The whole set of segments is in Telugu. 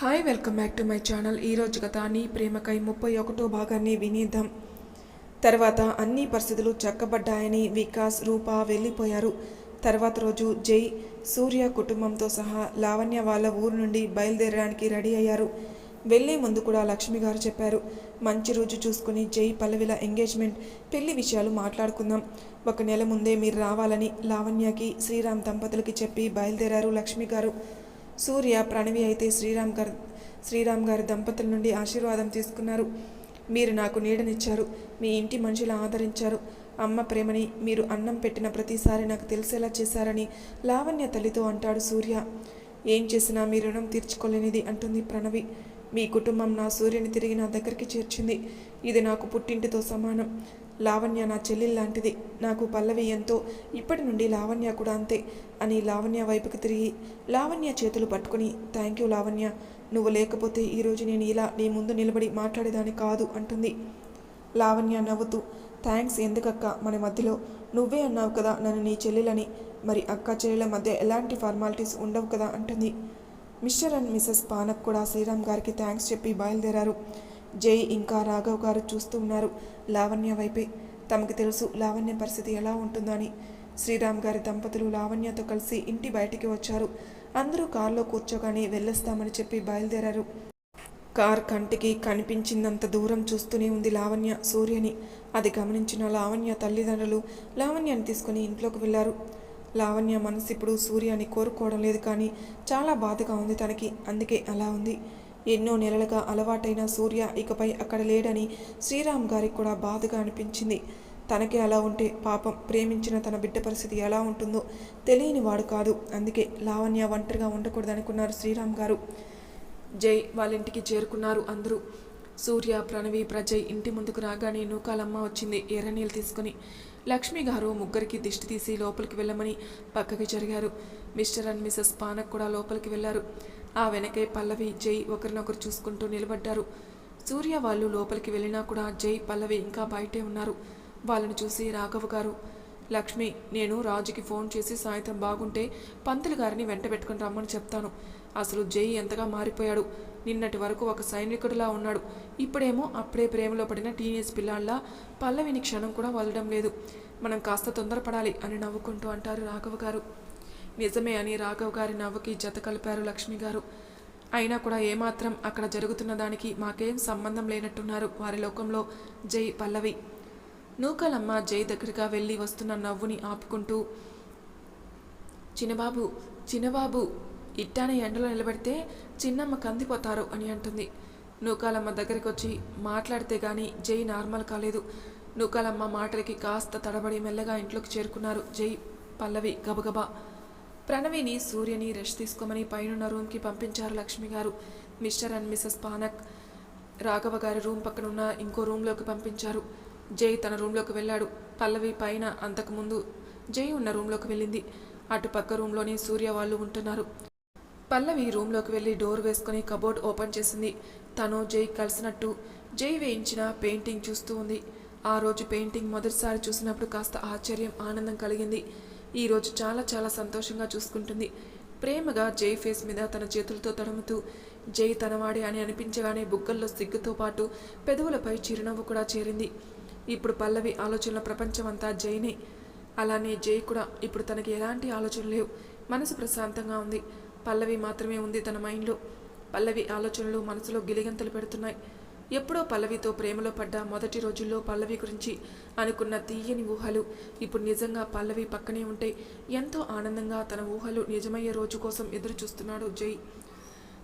Hi welcome back to my channel ఈరోజు కథ నీ ప్రేమకై ముప్పై ఒకటో భాగాన్ని వినేద్దాం. తర్వాత అన్ని పరిస్థితులు చక్కబడ్డాయని వికాస్ రూప వెళ్ళిపోయారు. తర్వాత రోజు జై సూర్య కుటుంబంతో సహా లావణ్య వాళ్ళ ఊరు నుండి బయలుదేరడానికి రెడీ అయ్యారు. వెళ్ళే ముందు కూడా లక్ష్మి గారు చెప్పారు మంచి రోజు చూసుకుని జై పల్లవిల ఎంగేజ్మెంట్ పెళ్ళి విషయాలు మాట్లాడుకుందాం. ఒక నెల ముందే మీరు రావాలని లావణ్యకి శ్రీరామ్ దంపతులకి చెప్పి బయలుదేరారు లక్ష్మి గారు. సూర్య ప్రణవి అయితే శ్రీరామ్ గారు శ్రీరామ్ గారి దంపతుల నుండి ఆశీర్వాదం తీసుకున్నారు. మీరు నాకు నీడనిచ్చారు. మీ ఇంటి మనుషులు ఆదరించారు. అమ్మ ప్రేమని మీరు అన్నం పెట్టిన ప్రతిసారి నాకు తెలిసేలా చేశారని లావణ్య తల్లితో అంటాడు సూర్య. ఏం చేసినా మీ రుణం తీర్చుకోలేనిది అంటుంది ప్రణవి. మీ కుటుంబం నా సూర్యుని తిరిగి నా దగ్గరికి చేర్చింది. ఇది నాకు పుట్టింటితో సమానం. లావణ్య నా చెల్లెలు లాంటిది. నాకు పల్లవి ఎంతో. ఇప్పటి నుండి లావణ్య కూడా అంతే అని లావణ్య వైపుకి తిరిగి లావణ్య చేతులు పట్టుకుని థ్యాంక్ యూ లావణ్య. నువ్వు లేకపోతే ఈరోజు నేను ఇలా నీ ముందు నిలబడి మాట్లాడేదాన్ని కాదు అంటుంది. లావణ్య నవ్వుతూ థ్యాంక్స్ ఎందుకక్క మన మధ్యలో? నువ్వే అన్నావు కదా నన్ను నీ చెల్లెలని. మరి అక్క చెల్లెల మధ్య ఎలాంటి ఫార్మాలిటీస్ ఉండవు కదా అంటుంది. మిస్టర్ అండ్ మిస్సెస్ పానక్ కూడా శ్రీరామ్ గారికి థ్యాంక్స్ చెప్పి బయలుదేరారు. జై ఇంకా రాఘవ్ గారు చూస్తూ ఉన్నారు. లావణ్య వైపే. తమకు తెలుసు లావణ్య పరిస్థితి ఎలా ఉంటుందో అని శ్రీరామ్ గారి దంపతులు లావణ్యతో కలిసి ఇంటి బయటికి వచ్చారు. అందరూ కారులో కూర్చోగానే వెళ్ళొస్తామని చెప్పి బయలుదేరారు. కార్ కంటికి కనిపించినంత దూరం చూస్తూనే ఉంది లావణ్య సూర్యని. అది గమనించిన లావణ్య తల్లిదండ్రులు లావణ్యని తీసుకుని ఇంట్లోకి వెళ్ళారు. లావణ్య మనసు ఇప్పుడు సూర్యని కోరుకోవడం లేదు కానీ చాలా బాధగా ఉంది తనకి. అందుకే అలా ఉంది. ఎన్నో నెలలుగా అలవాటైన సూర్య ఇకపై అక్కడ లేడని శ్రీరామ్ గారికి కూడా బాధగా అనిపించింది. తనకే అలా ఉంటే పాపం ప్రేమించిన తన బిడ్డ పరిస్థితి ఎలా ఉంటుందో తెలియని వాడు కాదు. అందుకే లావణ్య ఒంటరిగా ఉండకూడదనుకున్నారు శ్రీరామ్ గారు. జై వాళ్ళ ఇంటికి చేరుకున్నారు అందరూ. సూర్య ప్రణవి ప్రజయ్ ఇంటి ముందుకు రాగానే నూకాలమ్మ వచ్చింది. ఎర్రనీళ్ళు తీసుకుని లక్ష్మి గారు ముగ్గురికి దిష్టి తీసి లోపలికి వెళ్ళమని పక్కకి జరిగారు. మిస్టర్ అండ్ మిసెస్ పానక్ కూడా లోపలికి వెళ్ళారు. ఆ వెనకే పల్లవి జై ఒకరినొకరు చూసుకుంటూ నిలబడ్డారు. సూర్య వాళ్ళు లోపలికి వెళ్ళినా కూడా జై పల్లవి ఇంకా బయటే ఉన్నారు. వాళ్ళని చూసి రాఘవ గారు లక్ష్మి నేను రాజుకి ఫోన్ చేసి సాయంత్రం బాగుంటే పంతులు గారిని వెంట పెట్టుకుని రమ్మని చెప్తాను. అసలు జై ఎంతగా మారిపోయాడు. నిన్నటి వరకు ఒక సైనికుడిలా ఉన్నాడు. ఇప్పుడేమో అప్పుడే ప్రేమలో పడిన టీనేజ్ పిల్లాళ్ళ పల్లవిని క్షణం కూడా వదలడం లేదు. మనం కాస్త తొందరపడాలి అని నవ్వుకుంటూ అంటారు రాఘవ గారు. నిజమే అని రాఘవ్ గారి నవ్వుకి జత కలిపారు లక్ష్మి గారు. అయినా కూడా ఏమాత్రం అక్కడ జరుగుతున్న దానికి మాకేం సంబంధం లేనట్టున్నారు వారి లోకంలో జై పల్లవి. నూకలమ్మ జై దగ్గరగా వెళ్ళి వస్తున్న నవ్వుని ఆపుకుంటూ చిన్నబాబు చిన్నబాబు ఇట్టానే ఎండలో నిలబెడితే చిన్నమ్మ కందిపోతారు అని అంటుంది. నూకాలమ్మ దగ్గరికి వచ్చి మాట్లాడితే గాని జై నార్మల్ కాలేదు. నూకాలమ్మ మాటలకి కాస్త తడబడి మెల్లగా ఇంట్లోకి చేరుకున్నారు జై పల్లవి గబగబా. ప్రణవిని సూర్యని రెస్ట్ తీసుకోమని పైనున్న రూమ్కి పంపించారు Lakshmi garu. Mr and Mrs Panak Raghava గారి రూమ్ పక్కన ఉన్న ఇంకో రూమ్లోకి పంపించారు. జై తన రూమ్లోకి వెళ్ళాడు. పల్లవి పైన అంతకుముందు జై ఉన్న రూమ్లోకి వెళ్ళింది. అటు పక్క రూమ్లోనే సూర్య వాళ్ళు ఉంటున్నారు. పల్లవి రూమ్లోకి వెళ్ళి డోర్ వేసుకుని కబోర్డ్ ఓపెన్ చేసింది. తను జై కలిసినట్టు జై వేయించిన పెయింటింగ్ చూస్తూ ఉంది. ఆ రోజు పెయింటింగ్ మొదటిసారి చూసినప్పుడు కాస్త ఆశ్చర్యం ఆనందం కలిగింది. ఈరోజు చాలా చాలా సంతోషంగా చూసుకుంటుంది. ప్రేమగా జై ఫేస్ మీద తన చేతులతో తడుముతూ జై తనవాడే అని అనిపించగానే బుగ్గల్లో సిగ్గుతో పాటు పెదవులపై చిరునవ్వు కూడా చేరింది. ఇప్పుడు పల్లవి ఆలోచనల ప్రపంచం అంతా జైనే. అలానే జై కూడా ఇప్పుడు తనకి ఎలాంటి ఆలోచనలు లేవు. మనసు ప్రశాంతంగా ఉంది. పల్లవి మాత్రమే ఉంది తన మైండ్లో. పల్లవి ఆలోచనలు మనసులో గిలిగంతలు పెడుతున్నాయి. ఎప్పుడో పల్లవితో ప్రేమలో పడ్డ మొదటి రోజుల్లో పల్లవి గురించి అనుకున్న తీయని ఊహలు. ఇప్పుడు నిజంగా పల్లవి పక్కనే ఉంటే ఎంతో ఆనందంగా తన ఊహలు నిజమయ్యే రోజు కోసం ఎదురు చూస్తున్నాడు జై.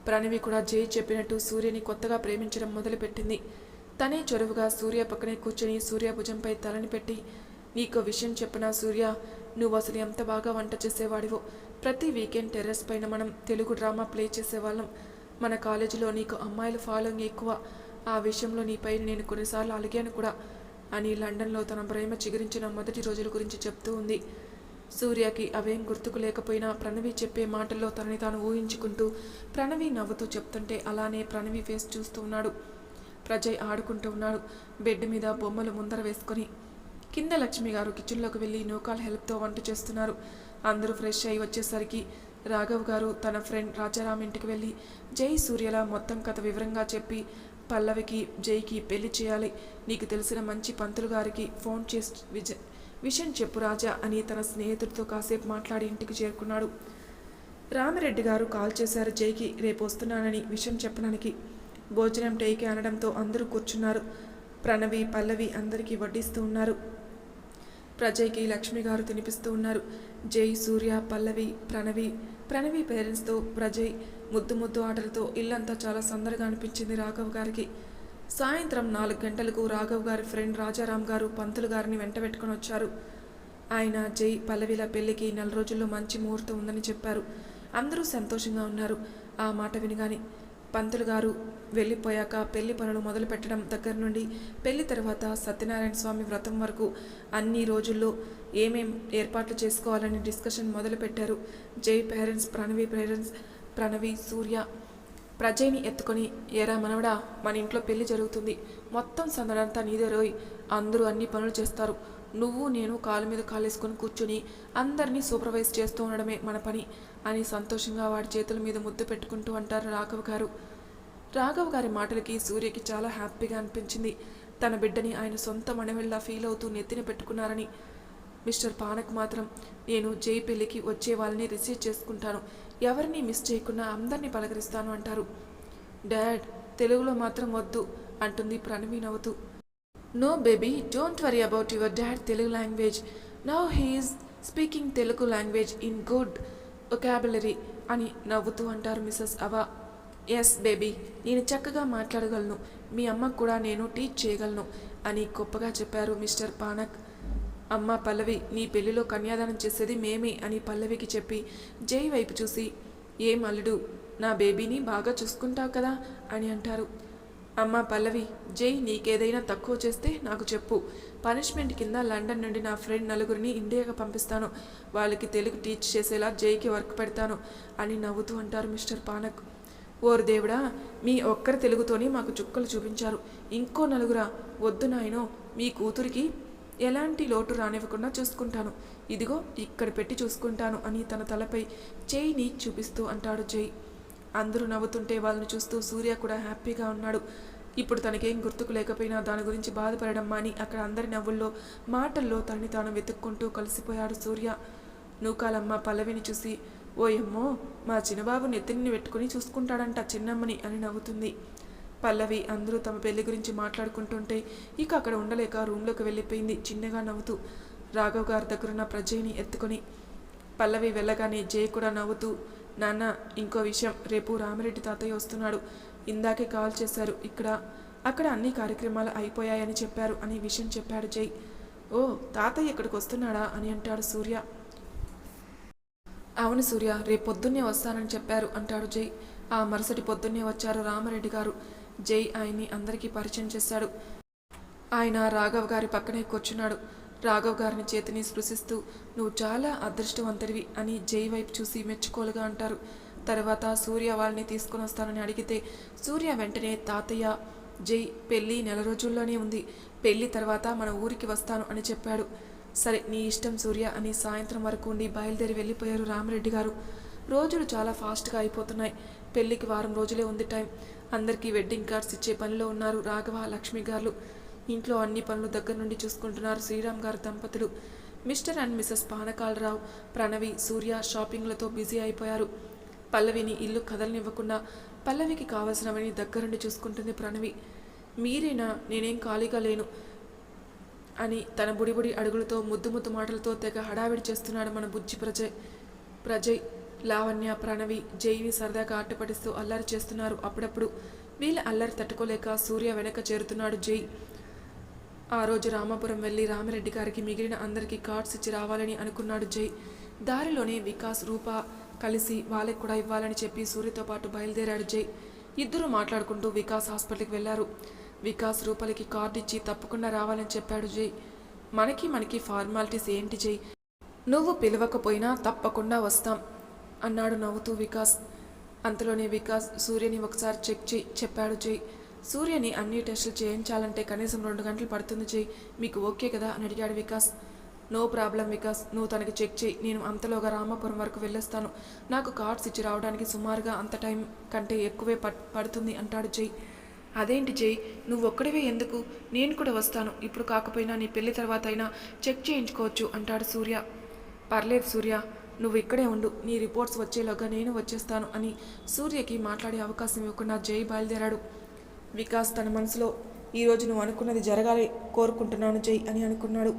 ప్రణవి కూడా జై చెప్పినట్టు సూర్యని కొత్తగా ప్రేమించడం మొదలుపెట్టింది. తనే చొరవుగా సూర్య పక్కనే కూర్చొని సూర్య భుజంపై తలని పెట్టి నీకు విషయం చెప్పనా సూర్య? నువ్వు అసలు ఎంత బాగా వంట చేసేవాడివో? ప్రతి వీకెండ్ టెర్రస్ పైన మనం తెలుగు డ్రామా ప్లే చేసేవాళ్ళం. మన కాలేజీలో నీకు అమ్మాయిల ఫాలోయింగ్ ఎక్కువ. ఆ విషయంలో నీపై నేను కొన్నిసార్లు అలిగాను కూడా. అని లండన్లో తన ప్రేమ చిగురించిన మొదటి రోజుల గురించి చెప్తూ ఉంది. సూర్యకి అవేం గుర్తుకు లేకపోయినా ప్రణవి చెప్పే మాటల్లో తనని తాను ఊహించుకుంటూ ప్రణవి నవ్వుతూ చెప్తుంటే అలానే ప్రణవి ఫేస్ చూస్తూ ఉన్నాడు. ప్రజయ్ ఆడుకుంటూ ఉన్నాడు. బెడ్ మీద బొమ్మలు ముందర వేసుకొని. కింద లక్ష్మి గారు కిచెన్లోకి వెళ్ళి నూకాల్ హెల్ప్తో వంట చేస్తున్నారు. అందరూ ఫ్రెష్ అయి వచ్చేసరికి రాఘవ్ గారు తన ఫ్రెండ్ రాజారాం ఇంటికి వెళ్ళి జై సూర్యల మొత్తం కథ వివరంగా చెప్పి పల్లవికి జైకి పెళ్ళి చేయాలి. నీకు తెలిసిన మంచి పంతులు గారికి ఫోన్ చేసి విజ విషయం చెప్పు రాజా అని తన స్నేహితుడితో కాసేపు మాట్లాడి ఇంటికి చేరుకున్నాడు. రామిరెడ్డి గారు కాల్ చేశారు జైకి రేపు వస్తున్నానని విషయం చెప్పడానికి. భోజనం టేకి అనడంతో అందరూ కూర్చున్నారు. ప్రణవి పల్లవి అందరికీ వడ్డిస్తూ ఉన్నారు. ప్రజయ్కి లక్ష్మి గారు తినిపిస్తూ ఉన్నారు. జై సూర్య పల్లవి ప్రణవి ప్రణవి పేరెంట్స్తో ప్రజయ్ ముద్దు ముద్దు ఆటలతో ఇల్లంతా చాలా సందడిగా అనిపించింది రాఘవ్ గారికి. సాయంత్రం నాలుగు గంటలకు రాఘవ్ గారి ఫ్రెండ్ రాజారాం గారు పంతులు గారిని వెంట పెట్టుకుని వచ్చారు. ఆయన జై పల్లవిల పెళ్ళికి నెల రోజుల్లో మంచి ముహూర్తం ఉందని చెప్పారు. అందరూ సంతోషంగా ఉన్నారు. ఆ మాట వినగానే పంతులు గారు వెళ్ళిపోయాక పెళ్ళి పనులు మొదలు పెట్టడం దగ్గర నుండి పెళ్ళి తర్వాత సత్యనారాయణ స్వామి వ్రతం వరకు అన్ని రోజుల్లో ఏమేం ఏర్పాట్లు చేసుకోవాలని డిస్కషన్ మొదలు పెట్టారు. Jai parents Pranavi parents Pranavi Surya. ప్రజయ్ని ఎత్తుకొని ఏరా మనవడా మన ఇంట్లో పెళ్ళి జరుగుతుంది. మొత్తం సందడంతా నీదే రోయ్. అందరూ అన్ని పనులు చేస్తారు. నువ్వు నేను కాలు మీద కాలేసుకొని కూర్చుని అందరినీ సూపర్వైజ్ చేస్తూ ఉండడమే మన పని అని సంతోషంగా వాడి చేతుల మీద ముద్దు పెట్టుకుంటూ అంటారు రాఘవ్ గారు. రాఘవ్ గారి మాటలకి సూర్యకి చాలా హ్యాపీగా అనిపించింది. తన బిడ్డని ఆయన సొంత మనవెళ్ళ ఫీల్ అవుతూ నెత్తిన పెట్టుకున్నారని. మిస్టర్ పానక్ మాత్రం నేను జై పెళ్ళికి వచ్చే వాళ్ళని రిసీవ్ చేసుకుంటాను. ఎవరిని మిస్ చేయకుండా అందరినీ పలకరిస్తాను అంటారు. డాడ్ తెలుగులో మాత్రం వద్దు అంటుంది ప్రణవి నవ్వుతూ. No baby don't worry about your dad Telugu language now he's speaking Telugu language in good vocabulary అని నవ్వుతూ అంటారు మిస్సెస్ అవా ఎస్ బేబీ నేను చక్కగా మాట్లాడగలను. మీ అమ్మకు కూడా నేను టీచ్ చేయగలను అని గొప్పగా చెప్పారు మిస్టర్ పానక్ అమ్మ పల్లవి నీ పెళ్ళిలో కన్యాదానం చేసేది మేమే అని పల్లవికి చెప్పి జై వైపు చూసి ఏం అల్లుడు నా బేబీని బాగా చూసుకుంటావు కదా అని అంటారు. అమ్మ పల్లవి జై నీకేదైనా తక్కువ చేస్తే నాకు చెప్పు. పనిష్మెంట్ కింద లండన్ నుండి నా ఫ్రెండ్ నలుగురిని ఇండియాకి పంపిస్తాను. వాళ్ళకి తెలుగు టీచ్ చేసేలా జైకి వర్క్ పెడతాను అని నవ్వుతూ అంటారు మిస్టర్ పానక్. ఓరు దేవుడా మీ ఒక్కరి తెలుగుతోనే మాకు చుక్కలు చూపించారు. ఇంకో నలుగురా వద్దు నాయనో మీ కూతురికి ఎలాంటి లోటు రానివ్వకుండా చూసుకుంటాను. ఇదిగో ఇక్కడ పెట్టి చూసుకుంటాను అని తన తలపై చేయిని చూపిస్తూ అంటాడు జై. అందరూ నవ్వుతుంటే వాళ్ళని చూస్తూ సూర్య కూడా హ్యాపీగా ఉన్నాడు. ఇప్పుడు తనకేం గుర్తుకు లేకపోయినా దాని గురించి బాధపడడం మాని అక్కడ అందరి నవ్వుల్లో మాటల్లో తనని తాను వెతుక్కుంటూ కలిసిపోయాడు సూర్య. నూకాలమ్మ పల్లవిని చూసి ఓయమ్మో మా చిన్నబాబు నెత్తిని పెట్టుకుని చూసుకుంటాడంట చిన్నమ్మని అని నవ్వుతుంది. పల్లవి అందరూ తమ పెళ్ళి గురించి మాట్లాడుకుంటుంటే ఇక అక్కడ ఉండలేక రూమ్లోకి వెళ్ళిపోయింది చిన్నగా నవ్వుతూ. రాఘవ్ గారి దగ్గరున్న ప్రజయ్ని ఎత్తుకొని పల్లవి వెళ్ళగానే జయ కూడా నవ్వుతూ నాన్న ఇంకో విషయం రేపు రామిరెడ్డి తాతయ్య వస్తున్నాడు. ఇందాకే కాల్ చేశారు. ఇక్కడ అక్కడ అన్ని కార్యక్రమాలు అయిపోయాయని చెప్పారు అని విషయం చెప్పాడు జై. ఓ తాతయ్య ఇక్కడికి వస్తున్నాడా అని అంటాడు సూర్య. అవును సూర్య రేపు పొద్దున్నే వస్తానని చెప్పారు అంటాడు జై. ఆ మరుసటి పొద్దున్నే వచ్చారు రామరెడ్డి గారు. జై ఆయన్ని అందరికీ పరిచయం చేశాడు. ఆయన రాఘవ్ గారి పక్కనే కూర్చున్నాడు. రాఘవ్ గారిని చేతిని స్పృశిస్తూ నువ్వు చాలా అదృష్టవంతుడివి అని జై వైపు చూసి మెచ్చుకోలుగా అంటారు. తర్వాత సూర్య వాళ్ళని తీసుకుని వస్తానని అడిగితే సూర్య వెంటనే తాతయ్య జై పెళ్ళి నెల రోజుల్లోనే ఉంది. పెళ్ళి తర్వాత మన ఊరికి వస్తాను అని చెప్పాడు. సరే నీ ఇష్టం సూర్య అని సాయంత్రం వరకు ఉండి బయలుదేరి వెళ్ళిపోయారు రామరెడ్డి గారు. రోజులు చాలా ఫాస్ట్గా అయిపోతున్నాయి. పెళ్ళికి వారం రోజులే ఉంది టైం. అందరికీ వెడ్డింగ్ కార్డ్స్ ఇచ్చే పనిలో ఉన్నారు రాఘవ లక్ష్మి గారు ఇంట్లో అన్ని పనులు దగ్గర నుండి చూసుకుంటున్నారు శ్రీరామ్ గారు దంపతులు. Mr and Mrs Panakalarao Pranavi Surya షాపింగ్లతో busy అయిపోయారు. పల్లవిని ఇల్లు కదలనివ్వకుండా పల్లవికి కావలసినవని దగ్గరుండి చూసుకుంటుంది ప్రణవి. మీరేనా? నేనేం ఖాళీగా లేను అని తన బుడిబుడి అడుగులతో ముద్దు ముద్దు మాటలతో తెగ హడావిడి చేస్తున్నాడు మన బుజ్జి ప్రజయ్. ప్రజయ్ లావణ్య ప్రణవి జైని సరదాగా అట్టపడిస్తూ అల్లరి చేస్తున్నారు అప్పుడప్పుడు. వీళ్ళ అల్లరి తట్టుకోలేక సూర్య వెనక చేరుతున్నాడు జై. ఆ రోజు రామాపురం వెళ్ళి రామిరెడ్డి గారికి మిగిలిన అందరికీ కార్డ్స్ ఇచ్చి రావాలని అనుకున్నాడు జై. దారిలోనే వికాస్ రూప కలిసి వాళ్ళకి కూడా ఇవ్వాలని చెప్పి సూర్యతో పాటు బయలుదేరాడు జై. ఇద్దరూ మాట్లాడుకుంటూ వికాస్ హాస్పిటల్కి వెళ్ళారు. వికాస్ రూపలకి కార్డు ఇచ్చి తప్పకుండా రావాలని చెప్పాడు జై. మనకి మనకి ఫార్మాలిటీస్ ఏంటి జై? నువ్వు పిలవకపోయినా తప్పకుండా వస్తాం అన్నాడు నవ్వుతూ వికాస్. అంతలోనే వికాస్ సూర్యని ఒకసారి చెక్ చేయి చెప్పాడు జై. సూర్యని అన్ని టెస్టులు చేయించాలంటే కనీసం రెండు గంటలు పడుతుంది జై మీకు ఓకే కదా? అని అడిగాడు వికాస్. No problem Vikas. నువ్వు తనకి చెక్ చేయి నేను అంతలోగా రామాపురం వరకు వెళ్ళొస్తాను. నాకు కార్డ్స్ ఇచ్చి రావడానికి సుమారుగా అంత టైం కంటే ఎక్కువే పడుతుంది అంటాడు జై అదేంటి జై నువ్వు ఒక్కడివే ఎందుకు? నేను కూడా వస్తాను. ఇప్పుడు కాకపోయినా నీ పెళ్ళి తర్వాత అయినా చెక్ చేయించుకోవచ్చు అంటాడు సూర్య. పర్లేదు సూర్య. నువ్వు ఇక్కడే ఉండు. నీ రిపోర్ట్స్ వచ్చేలోగా నేను వచ్చేస్తాను అని సూర్యకి మాట్లాడే అవకాశం ఇవ్వకుండా జై బయలుదేరాడు. వికాస్ తన మనసులో ఈరోజు నువ్వు అనుకున్నది జరగాలి కోరుకుంటున్నాను జై అని అనుకున్నాడు.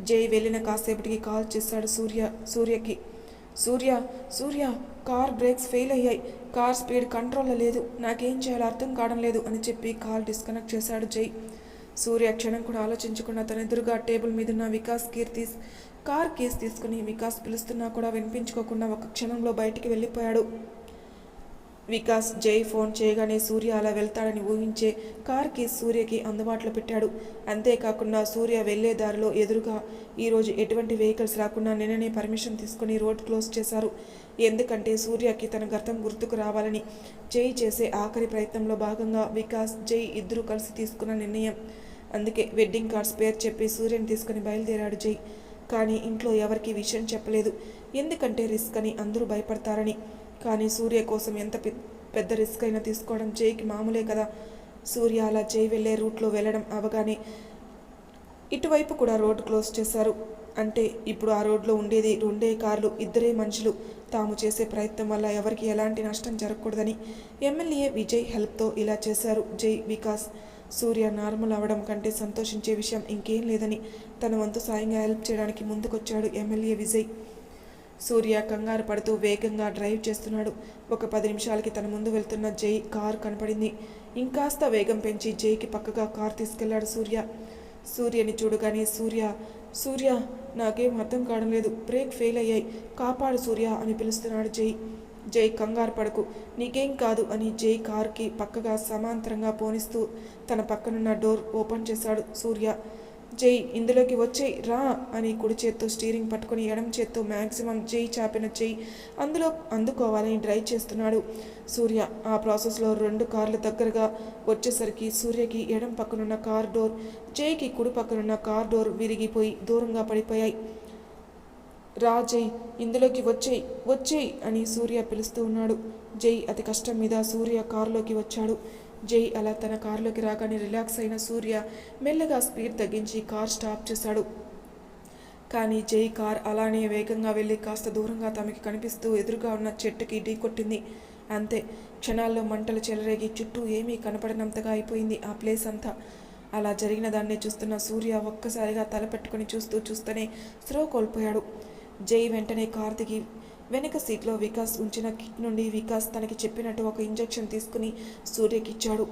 జై వెళ్ళిన కాసేపటికి కాల్ చేశాడు Surya సూర్యకి. Surya Surya car brakes fail అయ్యాయి. కార్ స్పీడ్ కంట్రోల్లో లేదు. నాకేం చేయాలో అర్థం కావడం లేదు అని చెప్పి కాల్ డిస్కనెక్ట్ చేశాడు జై. సూర్య క్షణం కూడా ఆలోచించకుండా తన ఎదురుగా టేబుల్ మీదున్న వికాస్ కీర్తి కార్ కేస్ తీసుకుని వికాస్ పిలుస్తున్నా కూడా వినిపించుకోకుండా ఒక క్షణంలో బయటికి వెళ్ళిపోయాడు. వికాస్ జై ఫోన్ చేయగానే సూర్య అలా వెళ్తాడని ఊహించే కార్కి సూర్యకి అందుబాటులో పెట్టాడు. అంతేకాకుండా సూర్య వెళ్ళే దారిలో ఎదురుగా ఈరోజు ఎటువంటి వెహికల్స్ రాకుండా నిన్ననే పర్మిషన్ తీసుకుని రోడ్ క్లోజ్ చేశారు. ఎందుకంటే సూర్యకి తన గతం గుర్తుకు రావాలని జై చేసే ఆఖరి ప్రయత్నంలో భాగంగా వికాస్ జై ఇద్దరు కలిసి తీసుకున్న నిర్ణయం. అందుకే వెడ్డింగ్ కార్డ్స్ పేరు చెప్పి సూర్యని తీసుకుని బయలుదేరాడు జై. కానీ ఇంట్లో ఎవరికీ విషయం చెప్పలేదు. ఎందుకంటే రిస్క్ అని అందరూ భయపడతారని కానీ సూర్య కోసం ఎంత పెద్ద రిస్క్ అయినా తీసుకోవడం జైకి మామూలే కదా. సూర్య అలా జై వెళ్ళే రూట్లో వెళ్ళడం అవగానే ఇటువైపు కూడా రోడ్ క్లోజ్ చేశారు. అంటే ఇప్పుడు ఆ రోడ్లో ఉండేది రెండే కార్లు ఇద్దరే మనుషులు. తాము చేసే ప్రయత్నం వల్ల ఎవరికి ఎలాంటి నష్టం జరగకూడదని ఎమ్మెల్యే విజయ్ హెల్ప్తో ఇలా చేశారు. జై వికాస్ సూర్య నార్మల్ అవడం కంటే సంతోషించే విషయం ఇంకేం లేదని తన వంతు సాయంగా హెల్ప్ చేయడానికి ముందుకొచ్చాడు ఎమ్మెల్యే విజయ్. సూర్య కంగారు పడుతూ వేగంగా డ్రైవ్ చేస్తున్నాడు. ఒక పది నిమిషాలకి తన ముందు వెళ్తున్న జై కార్ కనపడింది. ఇంకాస్త వేగం పెంచి జైకి పక్కగా కార్ తీసుకెళ్ళాడు సూర్య. సూర్యని చూడగానే సూర్య సూర్య నాకేం అర్థం కావడం లేదు. బ్రేక్ ఫెయిల్ అయ్యాయి. కాపాడు సూర్య అని పిలుస్తున్నాడు జై. జై కంగారు పడకు. నీకేం కాదు అని జై కార్కి పక్కగా సమాంతరంగా పోనిస్తూ తన పక్కనున్న డోర్ ఓపెన్ చేశాడు సూర్య. జై ఇందులోకి వచ్చేయ్ రా అని కుడి చేత్తో స్టీరింగ్ పట్టుకొని ఎడం చేత్తో మ్యాక్సిమం జై చాపిన జై అందులో అందుకోవాలని డ్రైవ్ చేస్తున్నాడు. సూర్య ఆ ప్రాసెస్లో రెండు కార్ల దగ్గరగా వచ్చేసరికి సూర్యకి ఎడం పక్కనున్న కార్ డోర్ జైకి కుడి పక్కనున్న కార్ డోర్ విరిగిపోయి దూరంగా పడిపోయాయి. రా జై ఇందులోకి వచ్చేయ్ వచ్చేయ్ అని సూర్య పిలుస్తూ ఉన్నాడు. జై అతి కష్టం మీద సూర్య కారులోకి వచ్చాడు. జై అలా తన కారులోకి రాగానే రిలాక్స్ అయిన సూర్య మెల్లగా స్పీడ్ తగ్గించి కార్ స్టాప్ చేశాడు. కానీ జై కార్ అలానే వేగంగా వెళ్ళి కాస్త దూరంగా తమకి కనిపిస్తూ ఎదురుగా ఉన్న చెట్టుకి ఢీకొట్టింది అంతే క్షణాల్లో మంటలు చెలరేగి చుట్టూ ఏమీ కనపడనంతగా అయిపోయింది ఆ ప్లేస్ అంతా. అలా జరిగిన దాన్ని చూస్తున్న సూర్య ఒక్కసారిగా తలపెట్టుకుని చూస్తూ చూస్తూనే స్రో కోల్పోయాడు. జై వెంటనే కార్ దిగి వెనక సీట్లో వికాస్ ఉంచిన కిట్ నుండి వికాస్ తనకి చెప్పినట్టు ఒక ఇంజెక్షన్ తీసుకుని సూర్యకిచ్చాడు.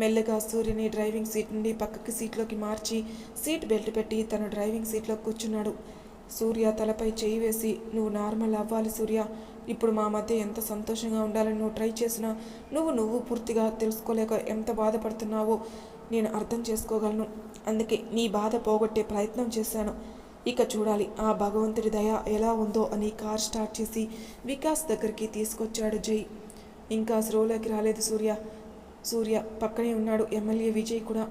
మెల్లగా సూర్యని డ్రైవింగ్ సీట్ నుండి పక్కకి సీట్లోకి మార్చి సీట్ బెల్ట్ పెట్టి తను డ్రైవింగ్ సీట్లో కూర్చున్నాడు. సూర్య తలపై చేయి వేసి నువ్వు నార్మల్ అవ్వాలి సూర్య. ఇప్పుడు మా మధ్య ఎంత సంతోషంగా ఉండాలని నువ్వు ట్రై చేసినా నువ్వు నువ్వు పూర్తిగా తెలుసుకోలేక ఎంత బాధపడుతున్నావో నేను అర్థం చేసుకోగలను. అందుకే నీ బాధ పోగొట్టే ప్రయత్నం చేశాను. ఇక చూడాలి ఆ భగవంతుడి దయ ఎలా ఉందో అని కార్ స్టార్ట్ చేసి వికాస్ దగ్గరికి తీసుకొచ్చాడు జై. ఇంకా స్రోలోకి రాలేదు సూర్య. సూర్య పక్కనే ఉన్నాడు ఎమ్మెల్యే విజయ్ కూడా.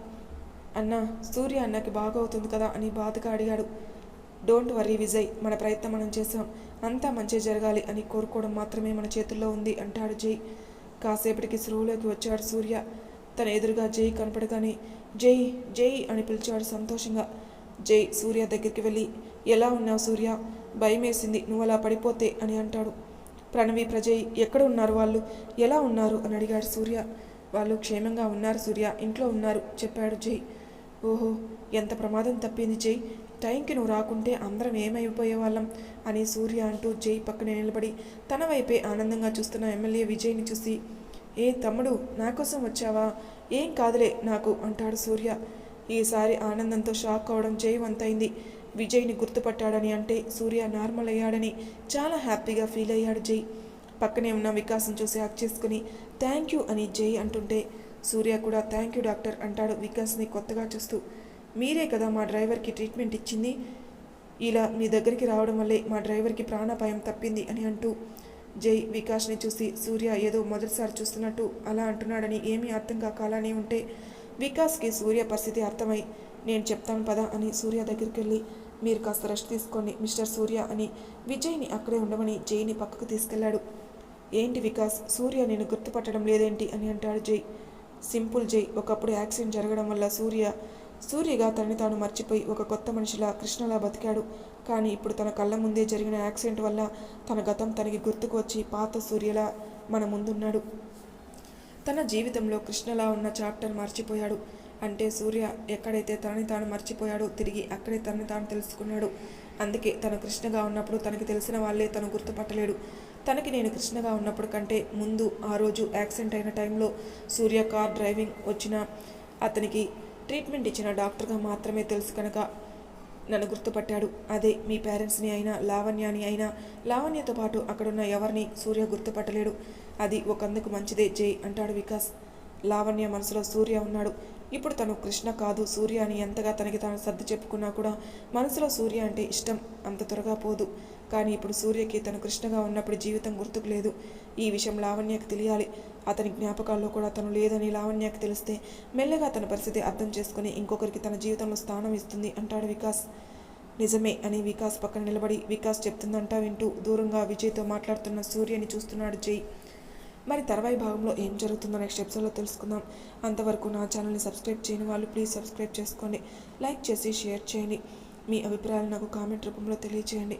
అన్న సూర్య అన్నకి బాగవుతుంది కదా అని బాధగా అడిగాడు. డోంట్ వర్రీ విజయ్ మన ప్రయత్నం మనం చేసాం అంతా మంచి జరగాలి అని కోరుకోవడం మాత్రమే మన చేతుల్లో ఉంది అంటాడు జై. కాసేపటికి స్రోలోకి వచ్చాడు సూర్య. తన ఎదురుగా జై కనపడగానే జై జై అని పిలిచాడు సంతోషంగా. జై సూర్య దగ్గరికి వెళ్ళి ఎలా ఉన్నావు సూర్య? భయమేసింది నువ్వు అలా పడిపోతే అని అంటాడు. ప్రణవి ప్రజయ్ ఎక్కడ ఉన్నారు వాళ్ళు? ఎలా ఉన్నారు? అని అడిగాడు సూర్య. వాళ్ళు క్షేమంగా ఉన్నారు సూర్య ఇంట్లో ఉన్నారు చెప్పాడు జై. ఓహో ఎంత ప్రమాదం తప్పింది జై. టైంకి నువ్వు రాకుంటే అందరం ఏమైపోయే వాళ్ళం అని సూర్య అంటూ జై పక్కనే నిలబడి తన వైపే ఆనందంగా చూస్తున్న ఎమ్మెల్యే విజయ్ని చూసి ఏ తమ్ముడు నా కోసం వచ్చావా? ఏం కాదులే నాకు అంటాడు సూర్య. ఈసారి ఆనందంతో షాక్ అవడం జై వంతైంది విజయ్ని గుర్తుపట్టాడని అంటే సూర్య నార్మల్ అయ్యాడని చాలా హ్యాపీగా ఫీల్ అయ్యాడు జై. పక్కనే ఉన్న వికాసం చూసి హక్ చేసుకుని థ్యాంక్ యూ అని జై అంటుంటే సూర్య కూడా థ్యాంక్ యూ డాక్టర్ అంటాడు వికాస్ని కొత్తగా చూస్తూ. మీరే కదా మా డ్రైవర్కి ట్రీట్మెంట్ ఇచ్చింది? ఇలా మీ దగ్గరికి రావడం వల్లే మా డ్రైవర్కి ప్రాణాపాయం తప్పింది అని అంటూ జై వికాస్ని చూసి సూర్య ఏదో మొదటిసారి చూస్తున్నట్టు అలా అంటున్నాడని ఏమీ అర్థం కాక అలానే ఉంటే వికాస్కి సూర్య పరిస్థితి అర్థమై నేను చెప్తాను పదా అని సూర్య దగ్గరికి వెళ్ళి మీరు కాస్త రెస్ట్ తీసుకోండి మిస్టర్ సూర్య అని విజయ్ని అక్కడే ఉండమని జైని పక్కకు తీసుకెళ్ళాడు ఏంటి వికాస్ సూర్య నేను గుర్తుపట్టడం లేదేంటి అని అంటాడు జై. సింపుల్ జై ఒకప్పుడు యాక్సిడెంట్ జరగడం వల్ల సూర్య సూర్యగా తనని తాను మర్చిపోయి ఒక కొత్త మనిషిలా కృష్ణలా బతికాడు. కానీ ఇప్పుడు తన కళ్ళ ముందే జరిగిన యాక్సిడెంట్ వల్ల తన గతం తనకి గుర్తుకు వచ్చి పాత సూర్యలా మన ముందున్నాడు. తన జీవితంలో కృష్ణలా ఉన్న చాప్టర్ మర్చిపోయాడు. అంటే సూర్య ఎక్కడైతే తనని తాను మర్చిపోయాడో తిరిగి అక్కడే తనని తాను తెలుసుకున్నాడు. అందుకే తను కృష్ణగా ఉన్నప్పుడు తనకి తెలిసిన వాళ్ళే తను గుర్తుపట్టలేడు. తనకి నేను కృష్ణగా ఉన్నప్పుడు కంటే ముందు ఆ రోజు యాక్సిడెంట్ అయిన టైంలో సూర్య కార్ డ్రైవింగ్ వచ్చిన అతనికి ట్రీట్మెంట్ ఇచ్చిన డాక్టర్గా మాత్రమే తెలుసు కనుక నన్ను గుర్తుపట్టాడు. అదే మీ పేరెంట్స్ని అయినా లావణ్యాని అయినా లావణ్యతో పాటు అక్కడున్న ఎవరిని సూర్య గుర్తుపట్టలేడు. అది ఒకందుకు మంచిదే జై అంటాడు వికాస్. లావణ్య మనసులో సూర్య ఉన్నాడు. ఇప్పుడు తను కృష్ణ కాదు సూర్య అని ఎంతగా తనకి తాను సర్ది చెప్పుకున్నా కూడా మనసులో సూర్య అంటే ఇష్టం. అంత త్వరగా పోదు. కానీ ఇప్పుడు సూర్యకి తను కృష్ణగా ఉన్నప్పుడు జీవితం గుర్తుకు లేదు. ఈ విషయం లావణ్యకు తెలియాలి. అతని జ్ఞాపకాల్లో కూడా తను లేదని లావణ్యకు తెలిస్తే మెల్లగా తన పరిస్థితి అర్థం చేసుకుని ఇంకొకరికి తన జీవితంలో స్థానం ఇస్తుంది అంటాడు వికాస్. నిజమే అని వికాస్ పక్కన నిలబడి వికాస్ చెప్తుందంటా వింటూ దూరంగా విజయ్తో మాట్లాడుతున్న సూర్యని చూస్తున్నాడు జై. మరి తర్వాయి భాగంలో ఏం జరుగుతుందో నెక్స్ట్ ఎపిసోడ్లో తెలుసుకుందాం. అంతవరకు నా ఛానల్ని సబ్స్క్రైబ్ చేయని వాళ్ళు ప్లీజ్ సబ్స్క్రైబ్ చేసుకోండి. లైక్ చేసి షేర్ చేయండి. మీ అభిప్రాయాలు నాకు కామెంట్ రూపంలో తెలియచేయండి.